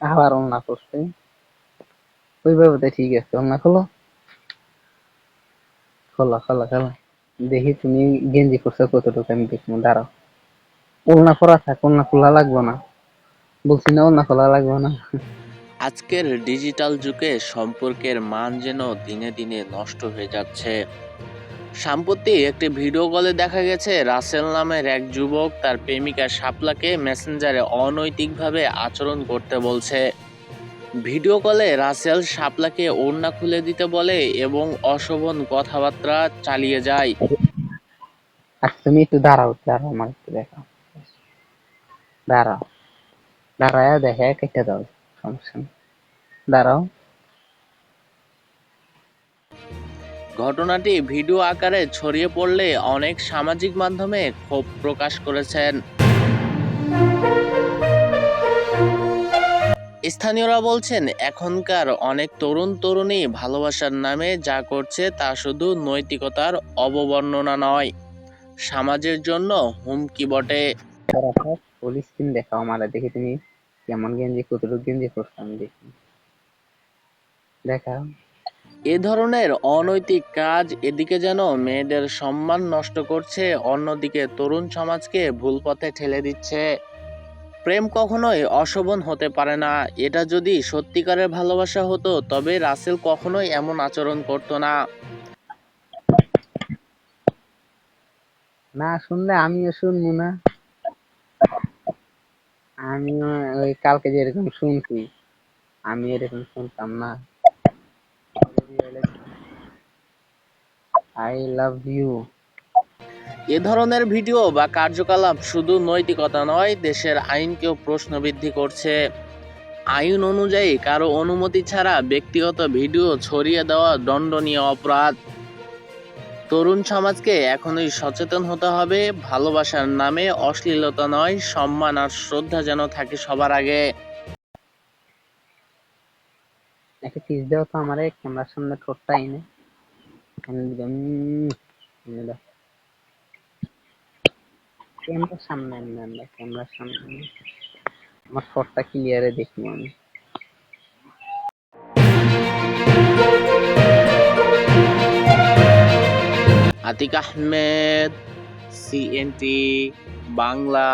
আবার অন্যা করছে। ওইভাবে তো ঠিক আছে অন্যা খোলো। খোলো খোলো খোলো। দেখি তুমি গেঞ্জি করছ কতটুকু, আমি দেখব দাঁড়াও। ওলনা করা থাক ওলনা খোলা লাগবো না। বলছি না ওলনা খোলা লাগবো না। আজকের ডিজিটাল যুগে সম্পর্কের মান যেন দিনে দিনে নষ্ট হয়ে যাচ্ছে। সম্প্রতি একটি ভিডিও কলে দেখা গেছে রাসেল নামের এক যুবক তার প্রেমিকা শাপলাকে মেসেঞ্জারে অনৈতিকভাবে আচরণ করতে বলছে। ভিডিও কলে রাসেল শাপলাকে ওড়না খুলে দিতে বলে এবং অশোভন কথাবার্তা চালিয়ে যায়। আর তুমি একটু দাঁড়াও দাঁড়াও, আমার একটু দেখাও। দাঁড়াও। দাঁড়ায় দেখে, কেটে দাও, সমস্যা দাঁড়াও। ঘটনাটি ভিডিও আকারে ছড়িয়ে পড়লে অনেক সামাজিক মাধ্যমে ক্ষোভ প্রকাশ করেছেন। স্থানীয়রা বলছেন, এখনকার অনেক তরুণ তরুণী ভালোবাসার নামে যা করছে তা শুধু নৈতিকতার অববর্ণনা নয়, সমাজের জন্য হুমকি বটে। পুলিশ স্ক্রিন দেখাও আমার দেখি তুমি কেমন গেঞ্জি, কতটুকু গেঞ্জি করছ আমি দেখি। দেখাও। এ ধরনের অনৈতিক কাজ এদিকে যেন মেয়েদের সম্মান নষ্ট করছে, অন্যদিকে তরুণ সমাজকে ভুল পথে ঠেলে দিচ্ছে। প্রেম কখনোই অশোভন হতে পারে না। এটা যদি সত্যিকারের ভালোবাসা হতো, তবে রাসেল কখনোই এমন আচরণ করতো না। না, শুনলে আমিও শুনব না। আমিও ওই কালকে যেরকম শুনছি আমি এরকম শুনতাম না। আই লাভ ইউ এ ধরনের ভিডিও বা কার্যকলাপ শুধু নৈতিকতা নয়, দেশের আইনকেও প্রশ্নবৃদ্ধি করছে। আইন অনুযায়ী কারও অনুমতি ছাড়া ব্যক্তিগত ভিডিও ছড়িয়ে দেওয়া দণ্ডনীয় অপরাধ। তরুণ সমাজকে এখনই সচেতন হতে হবে, ভালোবাসার নামে অশ্লীলতা নয়, সম্মান আর শ্রদ্ধা যেন থাকে সবার আগে। একটা কিস দাও তো আমার, ক্যামেরার সামনে ঠোঁটটা এনে। এনে সামনে সামনে। আমার আমি। আতিক আহমেদ সিএনটি বাংলা।